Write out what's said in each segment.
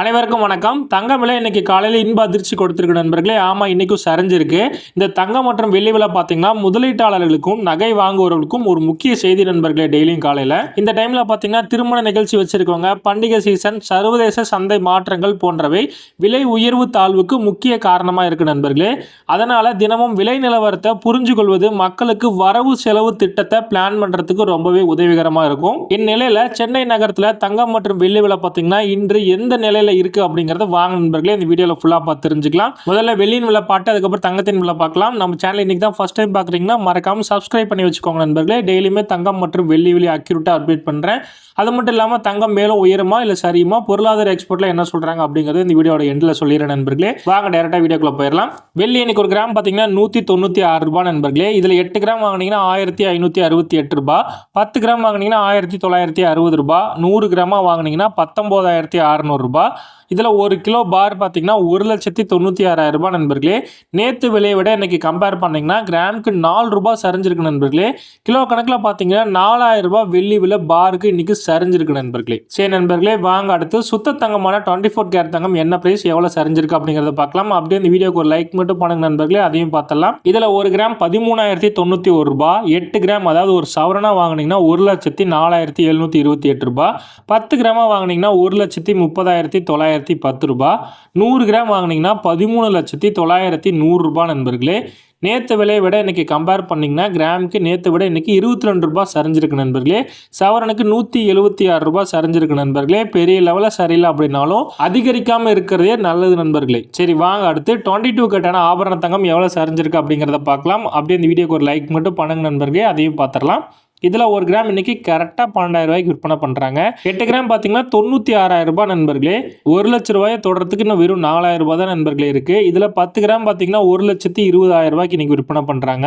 அனைவருக்கும் வணக்கம். தங்கம் விலை இன்னைக்கு காலையில் இன்ப அதிர்ச்சி கொடுத்துருக்கு நண்பர்களே. ஆமாம் இன்னைக்கும் சரிஞ்சிருக்கு. இந்த தங்கம் மற்றும் வெள்ளி விலை பார்த்தீங்கன்னா முதலீட்டாளர்களுக்கும் நகை வாங்குவவர்களுக்கும் ஒரு முக்கிய செய்தி நண்பர்களே டெய்லியும் காலையில். இந்த டைமில் பார்த்தீங்கன்னா திருமண நிகழ்ச்சி வச்சிருக்கவங்க பண்டிகை சீசன் சர்வதேச சந்தை மாற்றங்கள் போன்றவை விலை உயர்வு தாழ்வுக்கு முக்கிய காரணமாக இருக்குது நண்பர்களே. அதனால் தினமும் விலை நிலவரத்தை புரிஞ்சு கொள்வது மக்களுக்கு வரவு செலவு திட்டத்தை பிளான் பண்ணுறதுக்கு ரொம்பவே உதவிகரமாக இருக்கும். இந்நிலையில் சென்னை நகரத்தில் தங்கம் மற்றும் வெள்ளி விலை பார்த்தீங்கன்னா இன்று எந்த நிலையில் இருக்குது அப்படிங்கிறது வாங்க நண்பர்களே இந்த வீடியோவில் ஃபுல்லாக பார்த்து தெரிஞ்சுக்கலாம். முதல்ல வெள்ளியின் விலை பாட்டு அதுக்கப்புறம் தங்கத்தின் விலை பார்க்கலாம். நம்ம சேனல் இன்றைக்கி தான் ஃபர்ஸ்ட் டைம் பார்க்குறீங்கன்னா மறக்காமல் சப்ஸ்கிரைப் பண்ணி வச்சுக்கோங்க நண்பர்களே. டெய்லியுமே தங்கம் மற்றும் வெள்ளி விலை அக்யூரேட்டாக அப்டேட் பண்ணுறேன் அது மட்டும் இல்லாமல் தங்கம் மேலும் உயருமா இல்லை சரியுமா? பொருளாதார எக்ஸ்போர்ட்டில் என்ன சொல்கிறாங்க அப்படிங்கிறது இந்த வீடியோட எண்டில் சொல்லிடுறேன் நண்பர்களே. வாங்க டேரெக்டாக வீடியோக்குள்ள போயிடலாம். வெள்ளி இன்னைக்கு ஒரு கிராம் பார்த்தீங்கன்னா நூற்றி தொண்ணூற்றி ஆறு ரூபாய் நண்பர்களே. இதில் எட்டு கிராம் வாங்கினீங்கன்னா ஆயிரத்தி ஐநூற்றி அறுபத்தி எட்டு ரூபாய். பத்து கிராம் வாங்கினீங்கன்னா ஆயிரத்தி தொள்ளாயிரத்தி அறுபது ரூபாய். நூறு கிராமாக வாங்கினீங்கன்னா பத்தொம்போதாயிரத்தி அறநூறுபா இதில் ஒரு கிலோ பார் பார்த்தீங்கன்னா ஒரு லட்சத்தி தொண்ணூற்றி ஆறாயிரம் ரூபாய் நண்பர்களே. நேற்று விலையை விட இன்னைக்கு கம்பேர் பண்ணிங்கன்னா கிராமுக்கு நாலு ரூபாய் சரிஞ்சிருக்கு நண்பர்களே. கிலோ கணக்கில் பார்த்தீங்கன்னா நாலாயிரம் ரூபாய் வெள்ளி விலை பாருக்கு இன்னைக்கு சரிஞ்சிருக்கு நண்பர்களே. சரி நண்பர்களே வாங்க அடுத்து சுத்த தங்கமான டுவெண்ட்டி ஃபோர் கேர் தங்கம் என்ன பிரைஸ் எவ்வளோ சரிஞ்சிருக்கு அப்படிங்கிறத பார்க்கலாம். அப்படியே இந்த வீடியோக்கு ஒரு லைக் மட்டும் பண்ணுங்க நண்பர்களே அதையும் பார்த்தலாம் இதில் ஒரு கிராம் பதிமூணாயிரத்தி தொண்ணூற்றி ஒரு ரூபாய் எட்டு கிராம் அதாவது ஒரு சவரனாக வாங்கினீங்கன்னா ஒரு லட்சத்தி நாலாயிரத்தி எழுநூற்றி இருபத்தி எட்டு ரூபாய் பத்து கிராமாக வாங்கினீங்கன்னா ஒரு லட்சத்தி முப்பதாயிரத்தி தொள்ளாயிரத்தி பத்து ரூபாய் நூறு கிராம் வாங்கினீங்கன்னா பதிமூணு லட்சத்தி தொள்ளாயிரத்தி நூறுரூபா நண்பர்களே. நேற்று விலையை விட இன்றைக்கி கம்பேர் பண்ணிங்கன்னா கிராமுக்கு நேற்று விட இன்றைக்கி இருபத்தி ரெண்டு ரூபாய் சரிஞ்சிருக்கு நண்பர்களே. சவரனுக்கு நூற்றி எழுபத்தி ஆறு ரூபா சரிஞ்சிருக்கு நண்பர்களே. பெரிய லெவலில் சரியில்லை அப்படின்னாலும் அதிகரிக்காமல் இருக்கிறதே நல்லது நண்பர்களே. சரி வாங்க அடுத்து டுவெண்ட்டி டூ கட்டான ஆபரண தங்கம் எவ்வளோ சரிஞ்சிருக்கு அப்படிங்கிறத பார்க்கலாம். அப்படியே இந்த வீடியோக்கு ஒரு லைக் மட்டும் பண்ணுங்க நண்பர்களே. அதையும் பார்த்துடலாம். இதில் ஒரு கிராம் இன்னைக்கு கரெக்டாக பன்னெண்டாயிரம் ரூபாய்க்கு விற்பனை பண்ணுறாங்க. எட்டு கிராம் பார்த்தீங்கன்னா தொண்ணூற்றி ஆறாயிரம் ரூபாய் நண்பர்களே. ஒரு லட்ச ரூபாயை தொடர்றதுக்கு இன்னும் வெறும் நாலாயிரம் ரூபாய் தான் நண்பர்களே இருக்குது இதில் பத்து கிராம் பார்த்தீங்கன்னா ஒரு லட்சத்தி இருபதாயிரம் ரூபாய்க்கு இன்னைக்கு விற்பனை பண்ணுறாங்க.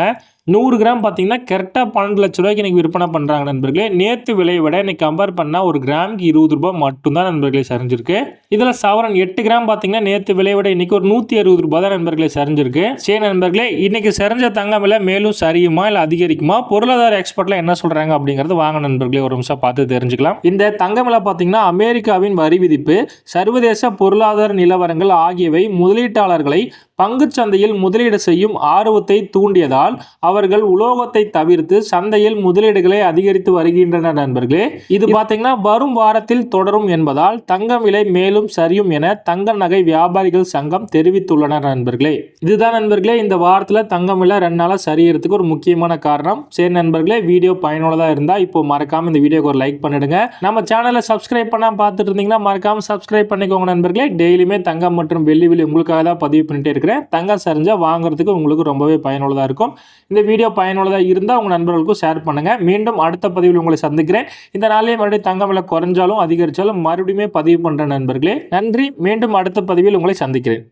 நூறு கிராம் பார்த்தீங்கன்னா கரெக்டாக பன்னெண்டு லட்ச ரூபாய்க்கு இன்னைக்கு விற்பனை பண்ணுறாங்க நண்பர்களே. நேற்று விலையை விட இன்னைக்கு கம்பேர் பண்ணால் ஒரு கிராமுக்கு இருபது ரூபாய் மட்டும்தான் நண்பர்களே சரிஞ்சிருக்கு. இதில் சவரன் எட்டு கிராம் பார்த்தீங்கன்னா நேற்று விலையை விட இன்னைக்கு ஒரு நூற்றி அறுபது ரூபாய் தான் நண்பர்களே சரிஞ்சிருக்கு. சரி நண்பர்களே இன்னைக்கு சரிஞ்ச தங்க விலை மேலும் சரியுமா இல்லை அதிகரிக்குமா? பொருளாதார எக்ஸ்பர்ட்டில் என்ன சொல்கிறாங்க அப்படிங்கிறது வாங்க நண்பர்களே ஒரு நிமிஷம் பார்த்து தெரிஞ்சுக்கலாம். இந்த தங்க விலை பார்த்தீங்கன்னா அமெரிக்காவின் வரி விதிப்பு சர்வதேச பொருளாதார நிலவரங்கள் ஆகியவை முதலீட்டாளர்களை சந்தையில் முதலீடு செய்யும் ஆர்வத்தை தூண்டியதால் அவர்கள் உலோகத்தை தவிர்த்து சந்தையில் முதலீடுகளை அதிகரித்து வருகின்றனர் நண்பர்களே. இது பார்த்தீங்கன்னா வரும் வாரத்தில் தொடரும் என்பதால் தங்கம் விலை மேலும் சரியும் என தங்க நகை வியாபாரிகள் சங்கம் தெரிவித்துள்ளனர் நண்பர்களே. இதுதான் நண்பர்களே இந்த வாரத்தில் தங்கம் விலை ரெண்டு நாளாக சரியறதுக்கு ஒரு முக்கியமான காரணம். சரி நண்பர்களே வீடியோ பயனுள்ளதாக இருந்தால் இப்போ மறக்காம இந்த வீடியோக்கு ஒரு லைக் பண்ணிடுங்க. நம்ம சேனலை சப்ஸ்கிரைப் பண்ணால் பார்த்துட்டு இருந்தீங்கன்னா மறக்காம சப்ஸ்கிரைப் பண்ணிக்கோங்க நண்பர்களே. டெய்லியுமே தங்கம் மற்றும் வெள்ளி விலை உங்களுக்காக தான் பதிவு பண்ணிட்டே இருக்கிறேன். தங்கம் சரிஞ்சா வாங்குறதுக்கு உங்களுக்கு ரொம்பவே பயனுள்ளதாக இருக்கும். இந்த வீடியோ பயனுள்ளதாக இருந்தால் உங்கள் நண்பர்களுக்கும் ஷேர் பண்ணுங்கள் மீண்டும் அடுத்த பதிவில் உங்களை சந்திக்கிறேன். இந்த நாளிலே மறுபடியும் தங்கம் விலை குறைஞ்சாலும் அதிகரித்தாலும் மறுபடியும் பதிவு பண்ணுற நண்பர்களே நன்றி. மீண்டும் அடுத்த பதிவில் உங்களை சந்திக்கிறேன்.